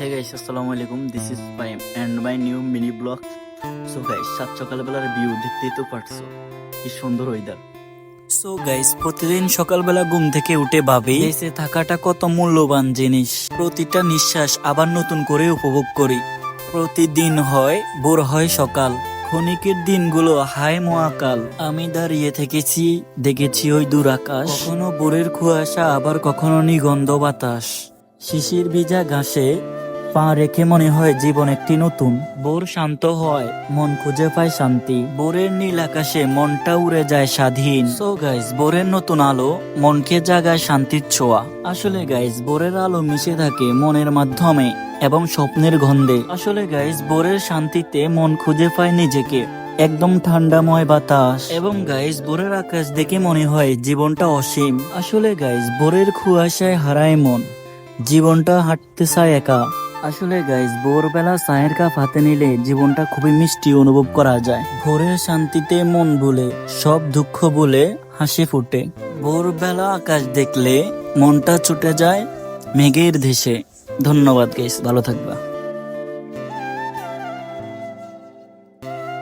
হে guys আসসালামু আলাইকুম this is Paim and my new mini vlog so guys সাত সকালবেলার ভিউ দেখতেই তো পারছ। কি সুন্দর ওয়েদার সো গাইস প্রতিদিন সকালবেলা ঘুম থেকে উঠে ভাবি, দেশে থাকাটা কত মূল্যবান জিনিস। প্রতিটা নিঃশ্বাস আবার নতুন করে উপভোগ করি। প্রতিদিন হয়, ভোর হয় সকাল। ক্ষণিকের দিনগুলো হায় মহাকাল। আমি দাঁড়িয়ে থেকেছি, দেখেছি ওই দূর আকাশ। কখনো ভোরের কুয়াশা, আবার কখনো নিগন্ধ বাতাস। শিশির ভিজা ঘাসে পা রেখে মনে হয় জীবন একটি নতুন। বোর শান্ত হয় মন খুঁজে পায় শান্তি। বোরের নীল আকাশে মনটা উড়ে যায় স্বাধীন। সো গাইস বোরের নতুন আলো মনকে জাগায় শান্তির ছোঁয়া। আসলে গাইস বোরের আলো মিশে থাকে মনের মাধ্যমে এবং স্বপ্নের গন্ধে। আসলে গাইস বোরের শান্তিতে মন খুঁজে পায় নিজেকে। একদম ঠান্ডাময় বাতাস। এবং গাইস বোরের আকাশ দেখে মনে হয় জীবনটা অসীম। আসলে গাইস বোরের কুয়াশায় হারায় মন। জীবনটা হাঁটতে চায় একা। আসলে গাইজ ভোরবেলা চায়ের কাপ হাতে নিলে জীবনটা খুবই মিষ্টি অনুভব করা যায়। ভোরের শান্তিতে মন ভুলে, সব দুঃখ বলে হাসি ফুটে। ভোরবেলা আকাশ দেখলে মনটা ছুটে যায় মেঘের দেশে। ধন্যবাদ গাইজ ভালো থাকবা।